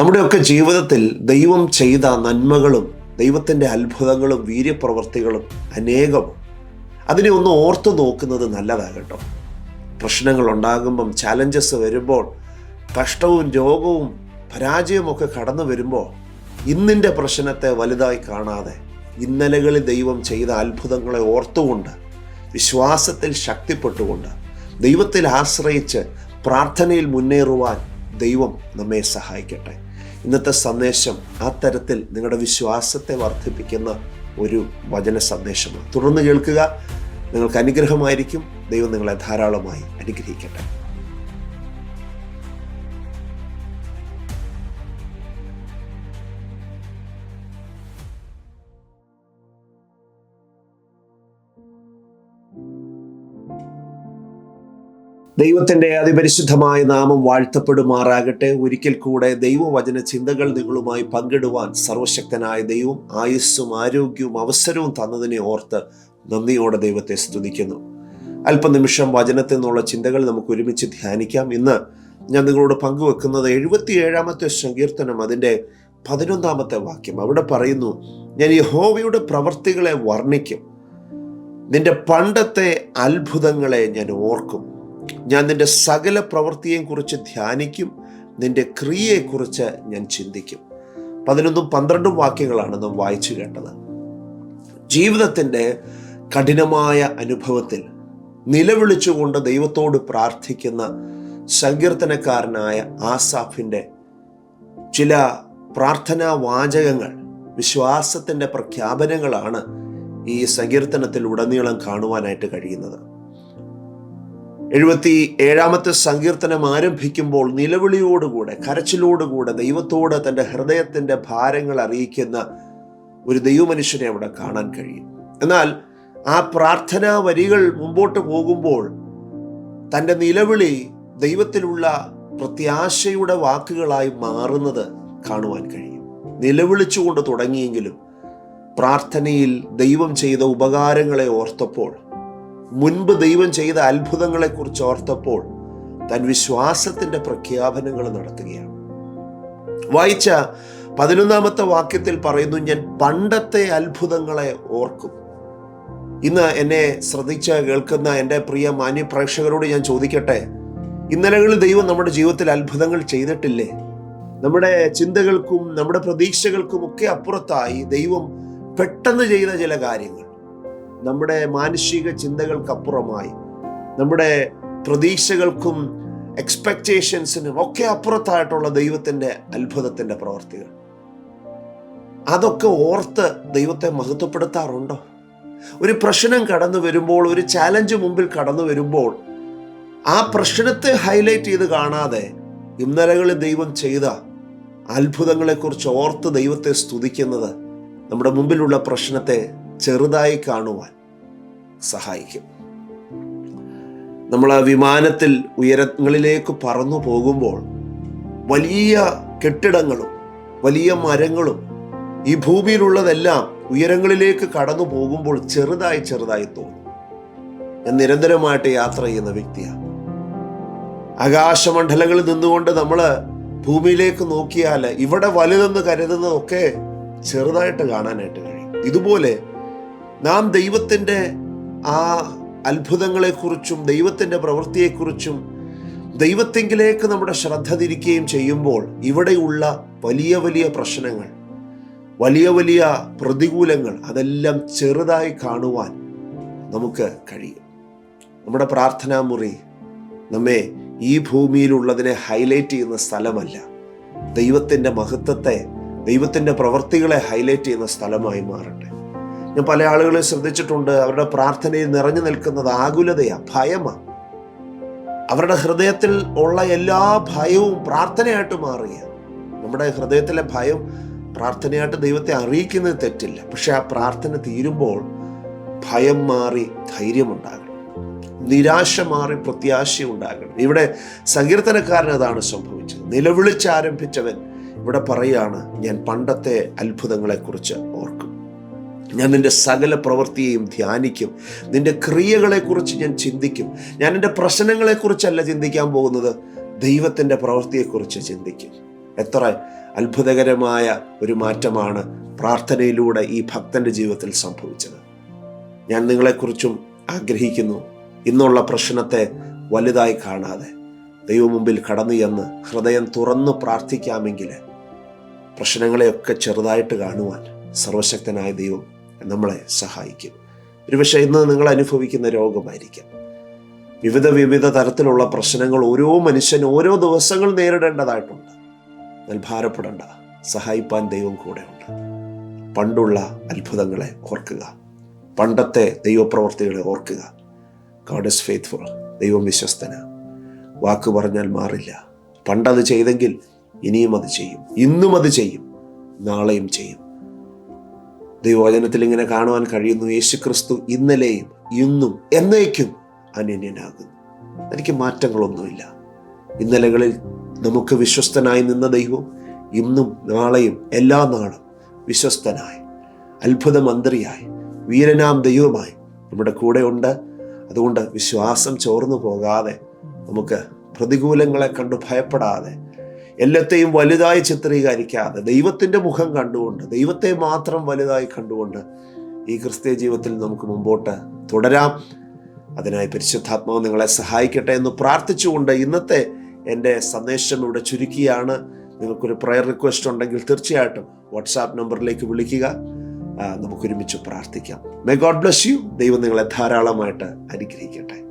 നമ്മുടെയൊക്കെ ജീവിതത്തിൽ ദൈവം ചെയ്ത നന്മകളും ദൈവത്തിന്റെ അത്ഭുതങ്ങളും വീര്യപ്രവർത്തികളും അനേകം. അതിനെ ഒന്ന് ഓർത്തു നോക്കുന്നത് നല്ലതാകട്ടോ കേട്ടോ. പ്രശ്നങ്ങൾ ഉണ്ടാകുമ്പം ചാലഞ്ചസ് വരുമ്പോൾ കഷ്ടവും രോഗവും പരാജയമൊക്കെ കടന്നു വരുമ്പോൾ ഇന്നിന്റെ പ്രശ്നത്തെ വലുതായി കാണാതെ ഇന്നലകളിൽ ദൈവം ചെയ്ത അത്ഭുതങ്ങളെ ഓർത്തുകൊണ്ട് വിശ്വാസത്തിൽ ശക്തിപ്പെട്ടുകൊണ്ട് ദൈവത്തിൽ ആശ്രയിച്ച് പ്രാർത്ഥനയിൽ മുന്നേറുവാൻ ദൈവം നമ്മെ സഹായിക്കട്ടെ. ഇന്നത്തെ സന്ദേശം ആ തരത്തിൽ നിങ്ങളുടെ വിശ്വാസത്തെ വർദ്ധിപ്പിക്കുന്ന ഒരു വചന സന്ദേശമാണ്. തുടർന്ന് കേൾക്കുക. നിങ്ങൾക്ക് അനുഗ്രഹമായിരിക്കും. ദൈവം നിങ്ങളെ ധാരാളമായി അനുഗ്രഹിക്കട്ടെ. ദൈവത്തിന്റെ അതിപരിശുദ്ധമായ നാമം വാഴ്ത്തപ്പെടുമാറാകട്ടെ. ഒരിക്കൽ കൂടെ ദൈവവചന ചിന്തകൾ നിങ്ങളുമായി പങ്കിടുവാൻ സർവശക്തനായ ദൈവം ആയുസ്സും ആരോഗ്യവും അവസരവും തന്നതിനെ ഓർത്ത് നന്ദിയോടെ ദൈവത്തെ സ്തുതിക്കുന്നു. അല്പനിമിഷം വചനത്തിൽ നിന്നുള്ള ചിന്തകൾ നമുക്ക് ഒരുമിച്ച് ധ്യാനിക്കാം. ഇന്ന് ഞാൻ നിങ്ങളോട് പങ്കുവെക്കുന്നത് എഴുപത്തിയേഴാമത്തെ സങ്കീർത്തനം അതിന്റെ പതിനൊന്നാമത്തെ വാക്യം. അവിടെ പറയുന്നു ഞാൻ യഹോവയുടെ പ്രവർത്തികളെ വർണിക്കും. നിന്റെ പണ്ടത്തെ അത്ഭുതങ്ങളെ ഞാൻ ഓർക്കും. ഞാൻ നിന്റെ സകല പ്രവൃത്തിയെയും കുറിച്ച് ധ്യാനിക്കും. നിന്റെ ക്രിയയെക്കുറിച്ച് ഞാൻ ചിന്തിക്കും. പതിനൊന്നും പന്ത്രണ്ടും വാക്യങ്ങളാണ് നാം വായിച്ചു കേട്ടത്. ജീവിതത്തിന്റെ കഠിനമായ അനുഭവത്തിൽ നിലവിളിച്ചുകൊണ്ട് ദൈവത്തോട് പ്രാർത്ഥിക്കുന്ന സങ്കീർത്തനക്കാരനായ ആസാഫിന്റെ ചില പ്രാർത്ഥനാ വാചകങ്ങൾ വിശ്വാസത്തിന്റെ പ്രഖ്യാപനങ്ങളാണ് ഈ സങ്കീർത്തനത്തിൽ ഉടനീളം കാണുവാനായിട്ട് കഴിയുന്നത്. എഴുപത്തി ഏഴാമത്തെ സങ്കീർത്തനം ആരംഭിക്കുമ്പോൾ നിലവിളിയോടുകൂടെ കരച്ചിലോടുകൂടെ ദൈവത്തോട് തന്റെ ഹൃദയത്തിന്റെ ഭാരങ്ങൾ അറിയിക്കുന്ന ഒരു ദൈവമനുഷ്യനെ അവിടെ കാണാൻ കഴിയും. എന്നാൽ ആ പ്രാർത്ഥനാ വരികൾ മുമ്പോട്ട് പോകുമ്പോൾ തന്റെ നിലവിളി ദൈവത്തിലുള്ള പ്രത്യാശയുടെ വാക്കുകളായി മാറുന്നത് കാണുവാൻ കഴിയും. നിലവിളിച്ചുകൊണ്ട് തുടങ്ങിയെങ്കിലും പ്രാർത്ഥനയിൽ ദൈവം ചെയ്ത ഉപകാരങ്ങളെ ഓർത്തപ്പോൾ മുൻപ് ദൈവം ചെയ്ത അത്ഭുതങ്ങളെക്കുറിച്ച് ഓർത്തപ്പോൾ തൻ വിശ്വാസത്തിന്റെ പ്രഖ്യാപനങ്ങൾ നടത്തുകയാണ്. വായിച്ച പതിനൊന്നാമത്തെ വാക്യത്തിൽ പറയുന്നു ഞാൻ പണ്ടത്തെ അത്ഭുതങ്ങളെ ഓർക്കും. ഇന്ന് എന്നെ ശ്രദ്ധിച്ച് കേൾക്കുന്ന എന്റെ പ്രിയ മാന്യ പ്രേക്ഷകരോട് ഞാൻ ചോദിക്കട്ടെ ഇന്നലകളിൽ ദൈവം നമ്മുടെ ജീവിതത്തിൽ അത്ഭുതങ്ങൾ ചെയ്തിട്ടില്ലേ? നമ്മുടെ ചിന്തകൾക്കും നമ്മുടെ പ്രതീക്ഷകൾക്കും ഒക്കെ അപ്പുറത്തായി ദൈവം പെട്ടെന്ന് ചെയ്ത ചില കാര്യങ്ങൾ. നമ്മുടെ മാനുഷിക ചിന്തകൾക്കപ്പുറമായി നമ്മുടെ പ്രതീക്ഷകൾക്കും എക്സ്പെക്റ്റേഷൻസിനും ഒക്കെ അപ്പുറത്തായിട്ടുള്ള ദൈവത്തിന്റെ അത്ഭുതത്തിന്റെ പ്രവർത്തികൾ. അതൊക്കെ ഓർത്ത് ദൈവത്തെ മഹത്വപ്പെടുത്താറുണ്ടോ? ഒരു പ്രശ്നം കടന്നു വരുമ്പോൾ ഒരു ചാലഞ്ച് മുമ്പിൽ കടന്നു വരുമ്പോൾ ആ പ്രശ്നത്തെ ഹൈലൈറ്റ് ചെയ്ത് കാണാതെ ഇന്നലകളിൽ ദൈവം ചെയ്ത അത്ഭുതങ്ങളെക്കുറിച്ച് ഓർത്ത് ദൈവത്തെ സ്തുതിക്കുന്നത് നമ്മുടെ മുമ്പിലുള്ള പ്രശ്നത്തെ ചെറുതായി കാണുവാൻ സഹായിക്കും. നമ്മൾ ആ വിമാനത്തിൽ ഉയരങ്ങളിലേക്ക് പറന്നു പോകുമ്പോൾ വലിയ കെട്ടിടങ്ങളും വലിയ മരങ്ങളും ഈ ഭൂമിയിലുള്ളതെല്ലാം ഉയരങ്ങളിലേക്ക് കടന്നു പോകുമ്പോൾ ചെറുതായി ചെറുതായി തോന്നും. ഞാൻ നിരന്തരമായിട്ട് യാത്ര ചെയ്യുന്ന വ്യക്തിയാണ്. ആകാശമണ്ഡലങ്ങളിൽ നിന്നുകൊണ്ട് നമ്മൾ ഭൂമിയിലേക്ക് നോക്കിയാൽ ഇവിടെ വലുതെന്ന് കരുതുന്നതൊക്കെ ചെറുതായിട്ട് കാണാനായിട്ട് കഴിയും. ഇതുപോലെ നാം ദൈവത്തിന്റെ ആ അത്ഭുതങ്ങളെക്കുറിച്ചും ദൈവത്തിന്റെ പ്രവൃത്തിയെക്കുറിച്ചും ദൈവത്തെങ്കിലേക്ക് നമ്മുടെ ശ്രദ്ധ തിരിക്കുകയും ചെയ്യുമ്പോൾ ഇവിടെയുള്ള വലിയ വലിയ പ്രശ്നങ്ങൾ വലിയ വലിയ പ്രതികൂലങ്ങൾ അതെല്ലാം ചെറുതായി കാണുവാൻ നമുക്ക് കഴിയും. നമ്മുടെ പ്രാർത്ഥനാ മുറി നമ്മെ ഈ ഭൂമിയിലുള്ളതിനെ ഹൈലൈറ്റ് ചെയ്യുന്ന സ്ഥലമല്ല. ദൈവത്തിന്റെ മഹത്വത്തെ ദൈവത്തിന്റെ പ്രവൃത്തികളെ ഹൈലൈറ്റ് ചെയ്യുന്ന സ്ഥലമായി മാറട്ടെ. ഞാൻ പല ആളുകളെ ശ്രദ്ധിച്ചിട്ടുണ്ട് അവരുടെ പ്രാർത്ഥനയിൽ നിറഞ്ഞു നിൽക്കുന്നത് ആകുലതയാണ് ഭയമാണ് അവരുടെ ഹൃദയത്തിൽ ഉള്ള എല്ലാ ഭയവും പ്രാർത്ഥനയായിട്ട് മാറുക നമ്മുടെ ഹൃദയത്തിലെ ഭയം പ്രാർത്ഥനയായിട്ട് ദൈവത്തെ അറിയിക്കുന്നത് തെറ്റില്ല. പക്ഷെ ആ പ്രാർത്ഥന തീരുമ്പോൾ ഭയം മാറി ധൈര്യമുണ്ടാകണം. നിരാശ മാറി പ്രത്യാശ ഉണ്ടാകണം ഇവിടെ സങ്കീർത്തനക്കാരൻ അതാണ് സംഭവിച്ചത്. നിലവിളിച്ചാരംഭിച്ചവൻ ഇവിടെ പറയാണ് ഞാൻ പണ്ടത്തെ അത്ഭുതങ്ങളെക്കുറിച്ച് ഓർക്കും. ഞാൻ നിന്റെ സകല പ്രവൃത്തിയെയും ധ്യാനിക്കും. നിന്റെ ക്രിയകളെക്കുറിച്ച് ഞാൻ ചിന്തിക്കും. ഞാൻ എന്റെ പ്രശ്നങ്ങളെക്കുറിച്ചല്ല ചിന്തിക്കാൻ പോകുന്നത്. ദൈവത്തിന്റെ പ്രവൃത്തിയെക്കുറിച്ച് ചിന്തിക്കും. എത്ര അത്ഭുതകരമായ ഒരു മാറ്റമാണ് പ്രാർത്ഥനയിലൂടെ ഈ ഭക്തന്റെ ജീവിതത്തിൽ സംഭവിച്ചത്. ഞാൻ നിങ്ങളെക്കുറിച്ചും ആഗ്രഹിക്കുന്നു. ഇന്നുള്ള പ്രശ്നത്തെ വലുതായി കാണാതെ ദൈവം മുമ്പിൽ കടന്നു ചെന്ന് ഹൃദയം തുറന്ന് പ്രാർത്ഥിക്കാമെങ്കിൽ പ്രശ്നങ്ങളെയൊക്കെ ചെറുതായിട്ട് കാണുവാൻ സർവശക്തനായ ദൈവം നമ്മളെ സഹായിക്കും. ഒരുപക്ഷെ ഇന്ന് നിങ്ങൾ അനുഭവിക്കുന്ന രോഗമായിരിക്കാം. വിവിധ വിവിധ തരത്തിലുള്ള പ്രശ്നങ്ങൾ ഓരോ മനുഷ്യൻ ഓരോ ദിവസങ്ങൾ നേരിടേണ്ടതായിട്ടുണ്ട്. എന്നാൽ ഭാരപ്പെടേണ്ട സഹായിപ്പാൻ ദൈവം കൂടെയുണ്ട്. പണ്ടുള്ള അത്ഭുതങ്ങളെ ഓർക്കുക. പണ്ടത്തെ ദൈവപ്രവർത്തികളെ ഓർക്കുക. ഗോഡ് ഇസ് ഫെയ്ത്ത്ഫുൾ ദൈവം വിശ്വസ്തന. വാക്ക് പറഞ്ഞാൽ മാറില്ല. പണ്ടത് ചെയ്തെങ്കിൽ ഇനിയും അത് ചെയ്യും. ഇന്നും അത് ചെയ്യും. നാളെയും ചെയ്യും. ദൈവവചനത്തിൽ ഇങ്ങനെ കാണുവാൻ കഴിയുന്നു. യേശുക്രിസ്തു ഇന്നലെയും ഇന്നും എന്നേക്കും അനന്യനാകുന്നു എനിക്ക് മാറ്റങ്ങളൊന്നുമില്ല. ഇന്നലകളിൽ നമുക്ക് വിശ്വസ്തനായി നിന്ന ദൈവം ഇന്നും നാളെയും എല്ലാ നാളും വിശ്വസ്തനായി അത്ഭുത മന്ത്രിയായി വീരനാം ദൈവമായി നമ്മുടെ കൂടെ ഉണ്ട്. അതുകൊണ്ട് വിശ്വാസം ചോർന്നു പോകാതെ നമുക്ക് പ്രതികൂലങ്ങളെ കണ്ടു ഭയപ്പെടാതെ എല്ലാത്തെയും വലുതായി ചിത്രീകരിക്കാതെ ദൈവത്തിന്റെ മുഖം കണ്ടുകൊണ്ട് ദൈവത്തെ മാത്രം വലുതായി കണ്ടുകൊണ്ട് ഈ ക്രിസ്തീയ ജീവിതത്തിൽ നമുക്ക് മുമ്പോട്ട് തുടരാം. അതിനായി പരിശുദ്ധാത്മാവ് നിങ്ങളെ സഹായിക്കട്ടെ എന്ന് പ്രാർത്ഥിച്ചുകൊണ്ട് ഇന്നത്തെ എന്റെ സന്ദേശം ഇവിടെ ചുരുക്കിയാണ്. നിങ്ങൾക്കൊരു പ്രയർ റിക്വസ്റ്റ് ഉണ്ടെങ്കിൽ തീർച്ചയായിട്ടും വാട്സാപ്പ് നമ്പറിലേക്ക് വിളിക്കുക. നമുക്കൊരുമിച്ച് പ്രാർത്ഥിക്കാം. മേ ഗോഡ് ബ്ലസ് യു ദൈവം നിങ്ങളെ ധാരാളമായിട്ട് അനുഗ്രഹിക്കട്ടെ.